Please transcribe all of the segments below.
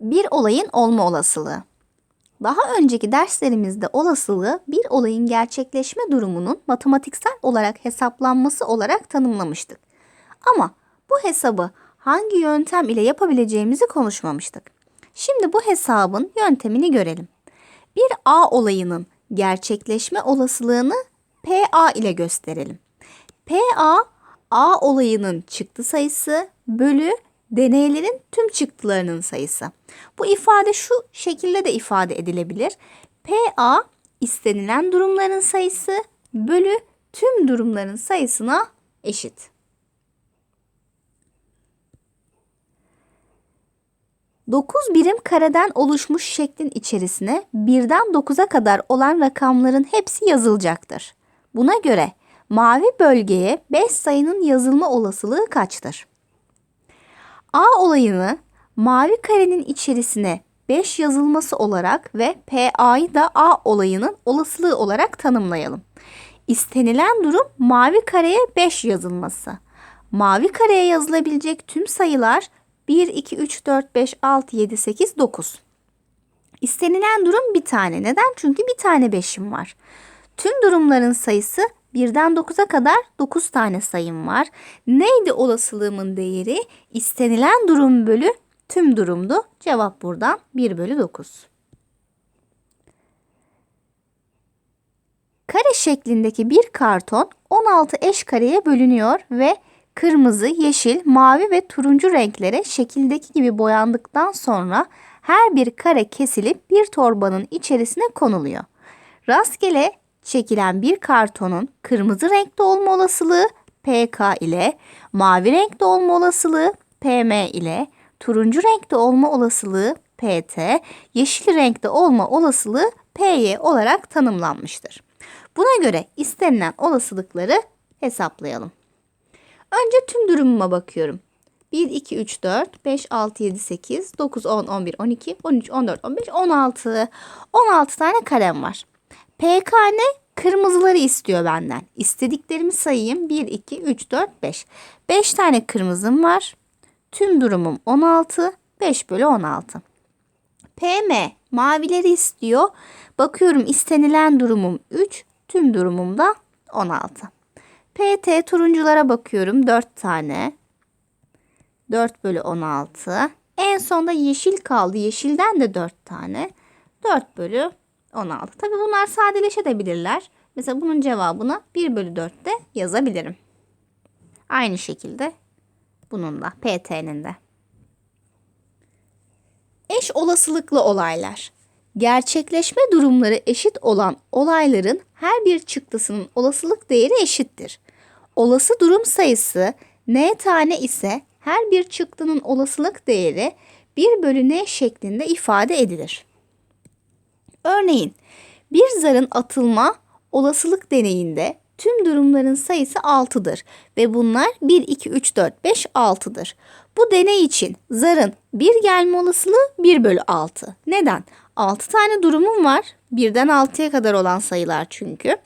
Bir olayın olma olasılığı. Daha önceki derslerimizde olasılığı bir olayın gerçekleşme durumunun matematiksel olarak hesaplanması olarak tanımlamıştık. Ama bu hesabı hangi yöntem ile yapabileceğimizi konuşmamıştık. Şimdi bu hesabın yöntemini görelim. Bir A olayının gerçekleşme olasılığını PA ile gösterelim. PA, A olayının çıktı sayısı bölü deneylerin tüm çıktılarının sayısı. Bu ifade şu şekilde de ifade edilebilir. PA istenilen durumların sayısı bölü tüm durumların sayısına eşit. Dokuz birim kareden oluşmuş şeklin içerisine birden 9'a kadar olan rakamların hepsi yazılacaktır. Buna göre mavi bölgeye 5 sayının yazılma olasılığı kaçtır? A olayını mavi karenin içerisine 5 yazılması olarak ve PA'yı da A olayının olasılığı olarak tanımlayalım. İstenilen durum mavi kareye 5 yazılması. Mavi kareye yazılabilecek tüm sayılar 1, 2, 3, 4, 5, 6, 7, 8, 9. İstenilen durum bir tane. Neden? Çünkü bir tane 5'im var. Tüm durumların sayısı 1'den 9'a kadar 9 tane sayım var. Neydi olasılığımın değeri? İstenilen durum bölü tüm durumdu. Cevap buradan 1 bölü 9. Kare şeklindeki bir karton 16 eş kareye bölünüyor ve kırmızı, yeşil, mavi ve turuncu renklere şekildeki gibi boyandıktan sonra her bir kare kesilip bir torbanın içerisine konuluyor. Rastgele çekilen bir kartonun kırmızı renkte olma olasılığı PK ile, mavi renkte olma olasılığı PM ile, turuncu renkte olma olasılığı PT, yeşil renkte olma olasılığı PY olarak tanımlanmıştır. Buna göre istenilen olasılıkları hesaplayalım. Önce tüm durumuma bakıyorum. 1, 2, 3, 4, 5, 6, 7, 8, 9, 10, 11, 12, 13, 14, 15, 16. 16 tane kalem var. PK ne? Kırmızıları istiyor benden. İstediklerimi sayayım. 1, 2, 3, 4, 5. 5 tane kırmızım var. Tüm durumum 16. 5 bölü 16. PM mavileri istiyor. Bakıyorum istenilen durumum 3. Tüm durumum da 16. PT turunculara bakıyorum 4 tane. 4 bölü 16. En sonda yeşil kaldı. Yeşilden de 4 tane. 4 bölü 16. Tabi bunlar sadeleşebilirler. Mesela bunun cevabını 1 bölü 4'te yazabilirim. Aynı şekilde bunun da PT'nin de. Eş olasılıklı olaylar. Gerçekleşme durumları eşit olan olayların her bir çıktısının olasılık değeri eşittir. Olası durum sayısı n tane ise her bir çıktının olasılık değeri 1 bölü n şeklinde ifade edilir. Örneğin bir zarın atılma olasılık deneyinde tüm durumların sayısı 6'dır ve bunlar 1, 2, 3, 4, 5, 6'dır. Bu deney için zarın bir gelme olasılığı 1 bölü 6. Neden? 6 tane durumum var. Birden 6'ya kadar olan sayılar çünkü.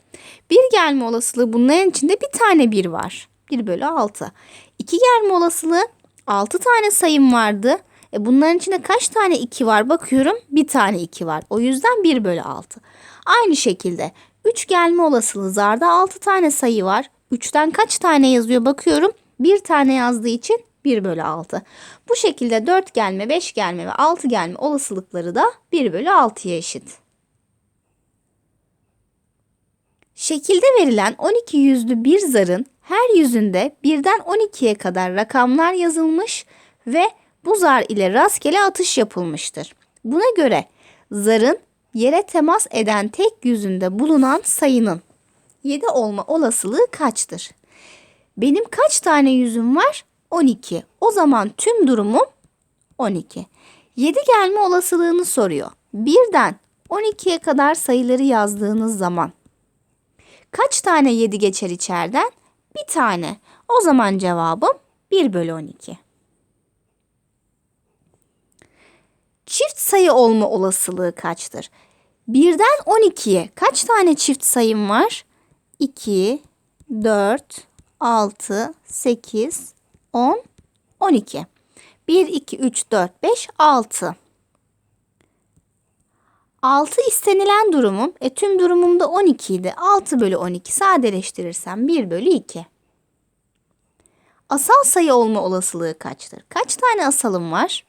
Bir gelme olasılığı bunların içinde bir tane 1 var. 1 bölü 6. 2 gelme olasılığı 6 tane sayım vardı. E bunların içinde kaç tane 2 var bakıyorum. Bir tane 2 var. O yüzden 1 bölü 6. Aynı şekilde 3 gelme olasılığı zarda 6 tane sayı var. 3'ten kaç tane yazıyor bakıyorum. Bir tane yazdığı için 1 bölü 6. Bu şekilde 4 gelme, 5 gelme ve 6 gelme olasılıkları da 1 bölü 6'ya eşit. Şekilde verilen 12 yüzlü bir zarın her yüzünde birden 12'ye kadar rakamlar yazılmış ve bu zar ile rastgele atış yapılmıştır. Buna göre zarın yere temas eden tek yüzünde bulunan sayının 7 olma olasılığı kaçtır? Benim kaç tane yüzüm var? 12. O zaman tüm durumum 12. 7 gelme olasılığını soruyor. Birden 12'ye kadar sayıları yazdığınız zaman kaç tane 7 geçer içeriden? Bir tane. O zaman cevabım 1 bölü 12. Çift sayı olma olasılığı kaçtır? Birden 12'ye kaç tane çift sayım var? 2, 4, 6, 8, 10, 12. 1, 2, 3, 4, 5, 6. 6 istenilen durumum. E tüm durumum da 12 idi. 6 bölü 12 sadeleştirirsem 1 bölü 2. Asal sayı olma olasılığı kaçtır? Kaç tane asalım var?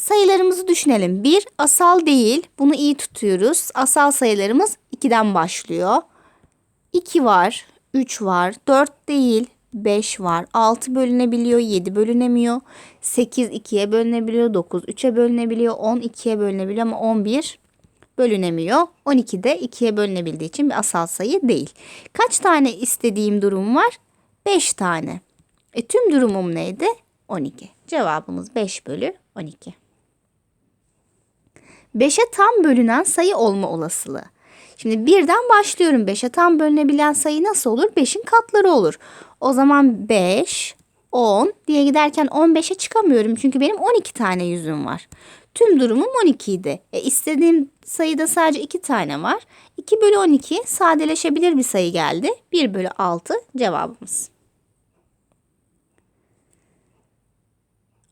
Sayılarımızı düşünelim. 1 asal değil. Bunu iyi tutuyoruz. Asal sayılarımız 2'den başlıyor. 2 var, 3 var, 4 değil, 5 var. 6 bölünebiliyor, 7 bölünemiyor. 8 2'ye bölünebiliyor, 9 3'e bölünebiliyor, 10 2'ye bölünebiliyor ama 11 bölünemiyor. 12 de 2'ye bölünebildiği için bir asal sayı değil. Kaç tane istediğim durum var? 5 tane. E tüm durumum neydi? 12. Cevabımız 5 bölü 12. 5'e tam bölünen sayı olma olasılığı. Şimdi birden başlıyorum. 5'e tam bölünebilen sayı nasıl olur? 5'in katları olur. O zaman 5, 10 diye giderken 15'e çıkamıyorum. Çünkü benim 12 tane yüzüm var. Tüm durumum 12 idi. E istediğim sayıda sadece 2 tane var. 2 bölü 12 sadeleşebilir bir sayı geldi. 1 bölü 6 cevabımız.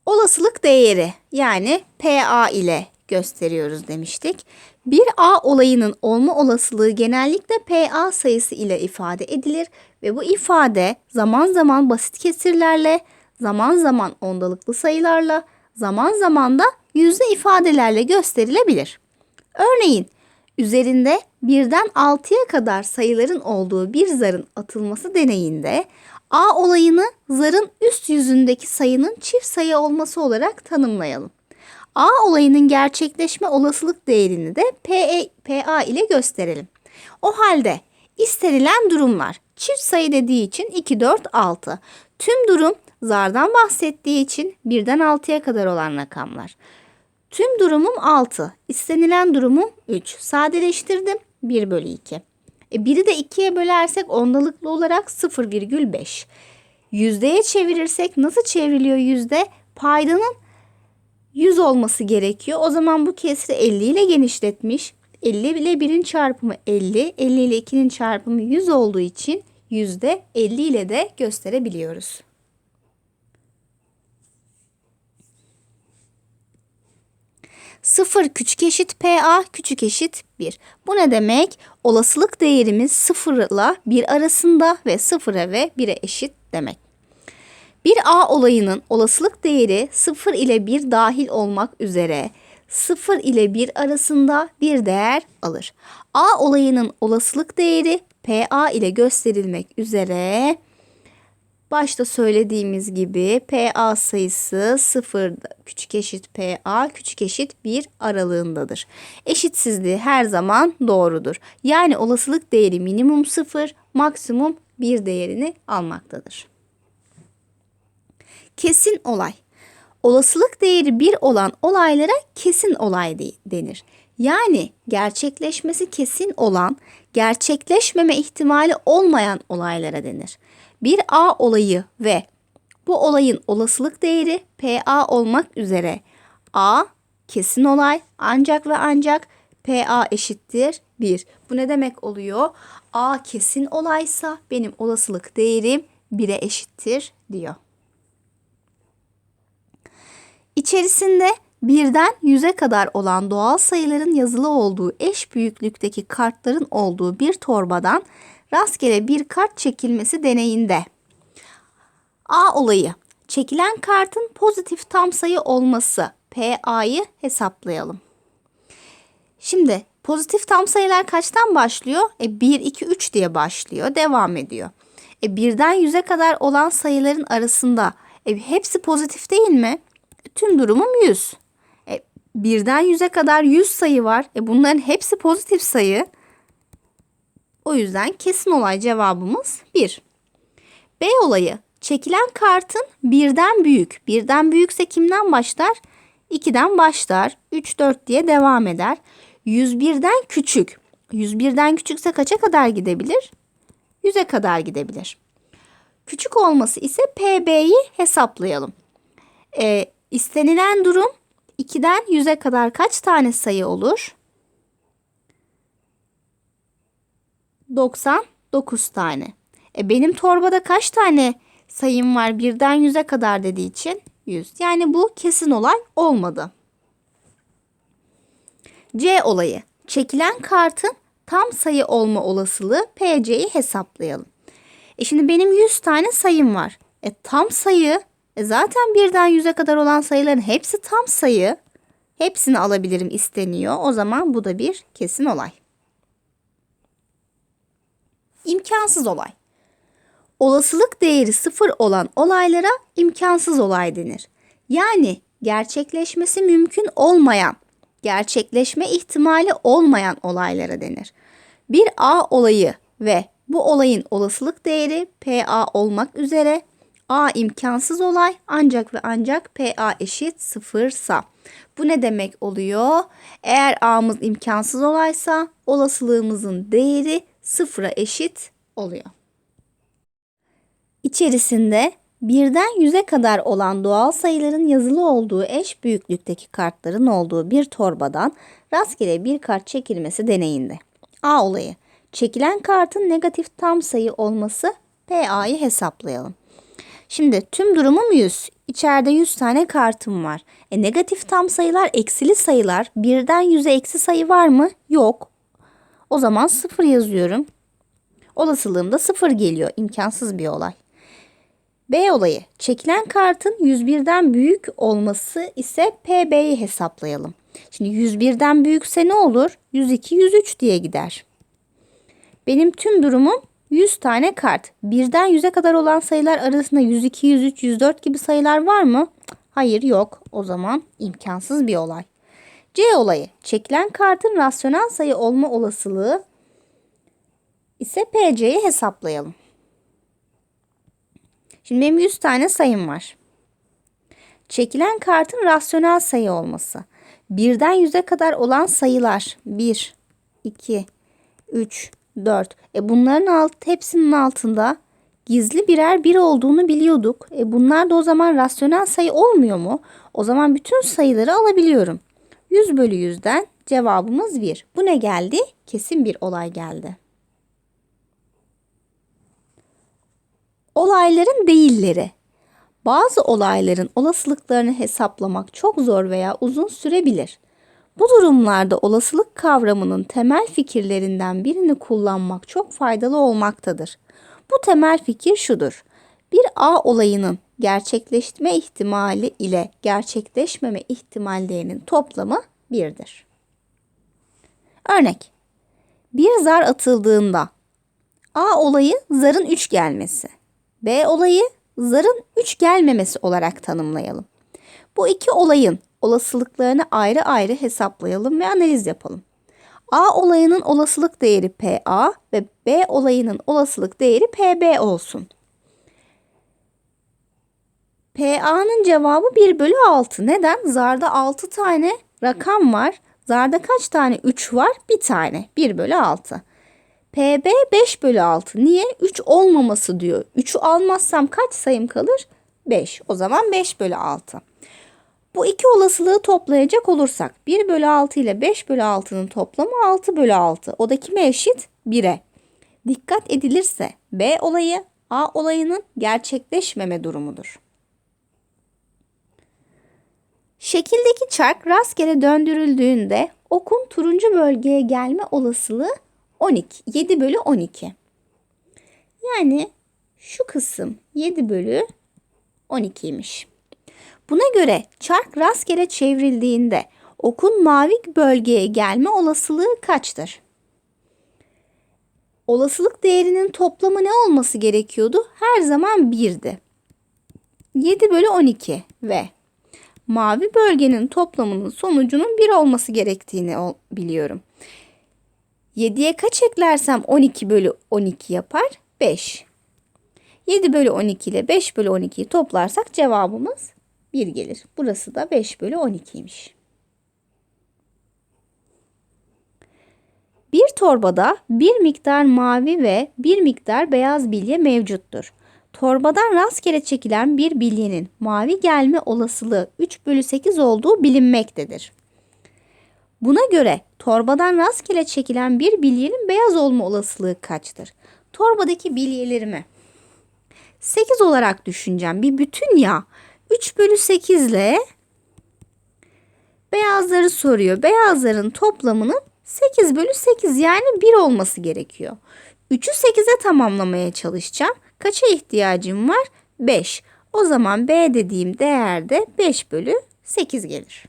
Olasılık değeri yani PA ile gösteriyoruz demiştik. Bir A olayının olma olasılığı genellikle PA sayısı ile ifade edilir ve bu ifade zaman zaman basit kesirlerle, zaman zaman ondalıklı sayılarla, zaman zaman da yüzde ifadelerle gösterilebilir. Örneğin üzerinde birden 6'ya kadar sayıların olduğu bir zarın atılması deneyinde A olayını zarın üst yüzündeki sayının çift sayı olması olarak tanımlayalım. A olayının gerçekleşme olasılık değerini de PE, PA ile gösterelim. O halde istenilen durumlar çift sayı dediği için 2, 4, 6. Tüm durum zardan bahsettiği için 1'den 6'ya kadar olan rakamlar. Tüm durumum 6. İstenilen durumum 3. Sadeleştirdim 1 bölü 2. E, biri de 2'ye bölersek ondalıklı olarak 0,5. Yüzdeye çevirirsek nasıl çevriliyor yüzde? Paydanın 100 olması gerekiyor. O zaman bu kesri 50 ile genişletmiş. 50 ile 1'in çarpımı 50, 50 ile 2'nin çarpımı 100 olduğu için yüzde 50 ile de gösterebiliyoruz. Sıfır küçük eşit PA küçük eşit 1. Bu ne demek? Olasılık değerimiz 0 ile 1 arasında ve 0'a ve 1'e eşit demek. Bir A olayının olasılık değeri 0 ile 1 dahil olmak üzere 0 ile 1 arasında bir değer alır. A olayının olasılık değeri PA ile gösterilmek üzere başta söylediğimiz gibi PA sayısı 0 küçük eşit PA küçük eşit 1 aralığındadır. Eşitsizliği her zaman doğrudur. Yani olasılık değeri minimum 0, maksimum 1 değerini almaktadır. Kesin olay. Olasılık değeri 1 olan olaylara kesin olay denir. Yani gerçekleşmesi kesin olan, gerçekleşmeme ihtimali olmayan olaylara denir. Bir A olayı ve bu olayın olasılık değeri PA olmak üzere A kesin olay ancak ve ancak PA eşittir 1. Bu ne demek oluyor? A kesin olaysa benim olasılık değerim 1'e eşittir diyor. İçerisinde birden yüze kadar olan doğal sayıların yazılı olduğu eş büyüklükteki kartların olduğu bir torbadan rastgele bir kart çekilmesi deneyinde. A olayı. Çekilen kartın pozitif tam sayı olması. PA'yı hesaplayalım. Şimdi pozitif tam sayılar kaçtan başlıyor? E 1, 2, 3 diye başlıyor. Devam ediyor. E birden yüze kadar olan sayıların arasında e hepsi pozitif değil mi? Tüm durumum 100. E, birden 100'e kadar 100 sayı var. E, bunların hepsi pozitif sayı. O yüzden kesin olay cevabımız 1. B olayı. Çekilen kartın birden büyük. Birden büyükse kimden başlar? 2'den başlar. 3, 4 diye devam eder. 101'den küçük. 101'den küçükse kaça kadar gidebilir? 100'e kadar gidebilir. Küçük olması ise PB'yi hesaplayalım. E, İstenilen durum 2'den 100'e kadar kaç tane sayı olur? 99 tane. E benim torbada kaç tane sayım var birden 100'e kadar dediği için 100. Yani bu kesin olay olmadı. C olayı. Çekilen kartın tam sayı olma olasılığı PC'yi hesaplayalım. E şimdi benim 100 tane sayım var. E tam sayı e zaten birden 100'e kadar olan sayıların hepsi tam sayı. Hepsini alabilirim isteniyor. O zaman bu da bir kesin olay. İmkansız olay. Olasılık değeri sıfır olan olaylara imkansız olay denir. Yani gerçekleşmesi mümkün olmayan, gerçekleşme ihtimali olmayan olaylara denir. Bir A olayı ve bu olayın olasılık değeri PA olmak üzere A imkansız olay ancak ve ancak PA eşit sıfırsa. Bu ne demek oluyor? Eğer A'mız imkansız olaysa olasılığımızın değeri sıfıra eşit oluyor. İçerisinde birden yüze kadar olan doğal sayıların yazılı olduğu eş büyüklükteki kartların olduğu bir torbadan rastgele bir kart çekilmesi deneyinde. A olayı. Çekilen kartın negatif tam sayı olması PA'yı hesaplayalım. Şimdi tüm durumum 100. İçeride 100 tane kartım var. E negatif tam sayılar eksili sayılar. Birden 100'e eksi sayı var mı? Yok. O zaman 0 yazıyorum. Olasılığımda 0 geliyor. İmkansız bir olay. B olayı. Çekilen kartın 101'den büyük olması ise PB'yi hesaplayalım. Şimdi 101'den büyükse ne olur? 102, 103 diye gider. Benim tüm durumum 100 tane kart. Birden 100'e kadar olan sayılar arasında 102, 103, 104 gibi sayılar var mı? Hayır yok. O zaman imkansız bir olay. C olayı. Çekilen kartın rasyonel sayı olma olasılığı ise PC'yi hesaplayalım. Şimdi benim 100 tane sayım var. Çekilen kartın rasyonel sayı olması. Birden 100'e kadar olan sayılar 1, 2, 3, 4. E bunların alt, hepsinin altında gizli birer bir olduğunu biliyorduk. E bunlar da o zaman rasyonel sayı olmuyor mu? O zaman bütün sayıları alabiliyorum. 100 bölü 100'den cevabımız 1. Bu ne geldi? Kesin bir olay geldi. Olayların değilleri. Bazı olayların olasılıklarını hesaplamak çok zor veya uzun sürebilir. Bu durumlarda olasılık kavramının temel fikirlerinden birini kullanmak çok faydalı olmaktadır. Bu temel fikir şudur. Bir A olayının gerçekleşme ihtimali ile gerçekleşmeme ihtimallerinin toplamı birdir. Örnek. Bir zar atıldığında A olayı zarın 3 gelmesi. B olayı zarın 3 gelmemesi olarak tanımlayalım. Bu iki olayın olasılıklarını ayrı ayrı hesaplayalım ve analiz yapalım. A olayının olasılık değeri PA ve B olayının olasılık değeri PB olsun. PA'nın cevabı 1 bölü 6. Neden? Zarda 6 tane rakam var. Zarda kaç tane 3 var? Bir tane. 1 bölü 6. PB 5 bölü 6. Niye? 3 olmaması diyor. 3'ü almazsam kaç sayım kalır? 5. O zaman 5 bölü 6. Bu iki olasılığı toplayacak olursak 1 bölü 6 ile 5 bölü 6'nın toplamı 6 bölü 6. O da kime eşit? 1'e. Dikkat edilirse B olayı A olayının gerçekleşmeme durumudur. Şekildeki çark rastgele döndürüldüğünde okun turuncu bölgeye gelme olasılığı 12. 7 bölü 12. Yani şu kısım 7 bölü 12'ymiş. Buna göre çark rastgele çevrildiğinde okun mavi bölgeye gelme olasılığı kaçtır? Olasılık değerinin toplamı ne olması gerekiyordu? Her zaman 1'di. 7 bölü 12 ve mavi bölgenin toplamının sonucunun 1 olması gerektiğini biliyorum. 7'ye kaç eklersem 12 bölü 12 yapar? 5. 7 bölü 12 ile 5 bölü 12'yi toplarsak cevabımız 1 gelir. Burası da 5 bölü 12'ymiş. Bir torbada bir miktar mavi ve bir miktar beyaz bilye mevcuttur. Torbadan rastgele çekilen bir bilyenin mavi gelme olasılığı 3 bölü 8 olduğu bilinmektedir. Buna göre torbadan rastgele çekilen bir bilyenin beyaz olma olasılığı kaçtır? Torbadaki bilyelerimi 8 olarak düşüneceğim. Bir bütün ya. 3 bölü 8 ile beyaz beyazları soruyor. Beyazların toplamının 8 bölü 8 yani 1 olması gerekiyor. 3'ü 8'e tamamlamaya çalışacağım. Kaça ihtiyacım var? 5. O zaman B dediğim değerde 5 bölü 8 gelir.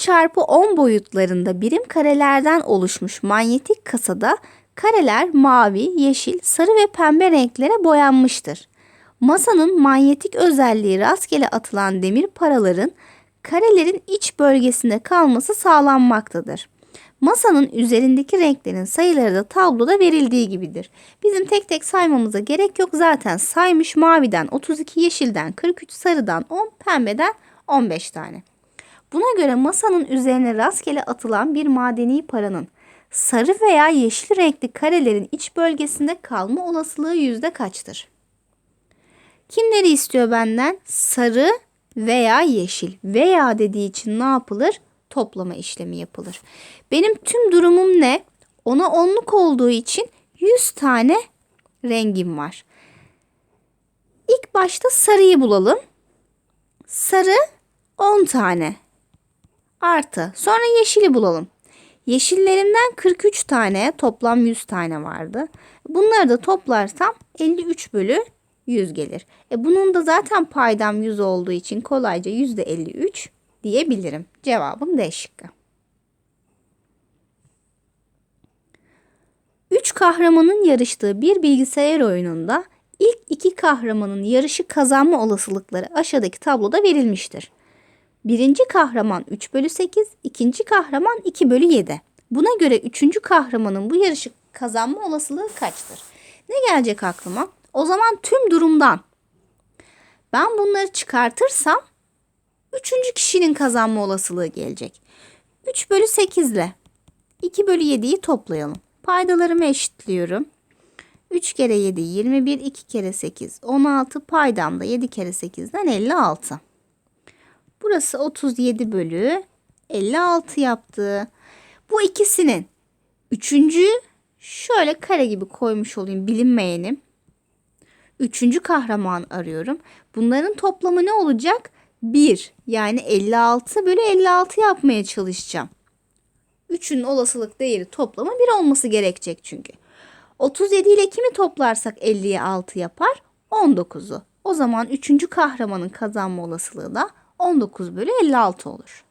Çarpı 10 boyutlarında birim karelerden oluşmuş manyetik kasada kareler mavi, yeşil, sarı ve pembe renklere boyanmıştır. Masanın manyetik özelliği rastgele atılan demir paraların karelerin iç bölgesinde kalması sağlanmaktadır. Masanın üzerindeki renklerin sayıları da tabloda verildiği gibidir. Bizim tek tek saymamıza gerek yok. Zaten saymış maviden 32, yeşilden 43, sarıdan 10, pembeden 15 tane. Buna göre masanın üzerine rastgele atılan bir madeni paranın sarı veya yeşil renkli karelerin iç bölgesinde kalma olasılığı yüzde kaçtır? Kimleri istiyor benden? Sarı veya yeşil. Veya dediği için ne yapılır? Toplama işlemi yapılır. Benim tüm durumum ne? Ona onluk olduğu için 100 tane rengim var. İlk başta sarıyı bulalım. Sarı 10 tane. Artı. Sonra yeşili bulalım. Yeşillerimden 43 tane toplam 100 tane vardı. Bunları da toplarsam 53 bölü 100 gelir. E bunun da zaten paydam 100 olduğu için kolayca %53 diyebilirim. Cevabım D şıkkı. Üç kahramanın yarıştığı bir bilgisayar oyununda ilk iki kahramanın yarışı kazanma olasılıkları aşağıdaki tabloda verilmiştir. Birinci kahraman 3 bölü 8, ikinci kahraman 2 bölü 7. Buna göre üçüncü kahramanın bu yarışı kazanma olasılığı kaçtır? Ne gelecek aklıma? O zaman tüm durumdan ben bunları çıkartırsam üçüncü kişinin kazanma olasılığı gelecek. 3 bölü 8 ile 2 bölü 7'yi toplayalım. Paydalarımı eşitliyorum. 3 kere 7 21, 2 kere 8 16, paydam da 7 kere 8'den 56. Burası 37 bölü 56 yaptı. Bu ikisinin üçüncüyü şöyle kare gibi koymuş olayım bilinmeyenim. Üçüncü kahraman arıyorum. Bunların toplamı ne olacak? 1 yani 56 bölü 56 yapmaya çalışacağım. Üçünün olasılık değeri toplamı 1 olması gerekecek çünkü. 37 ile kimi toplarsak 50'ye 6 yapar? 19'u. O zaman üçüncü kahramanın kazanma olasılığı da 19 bölü 56 olur.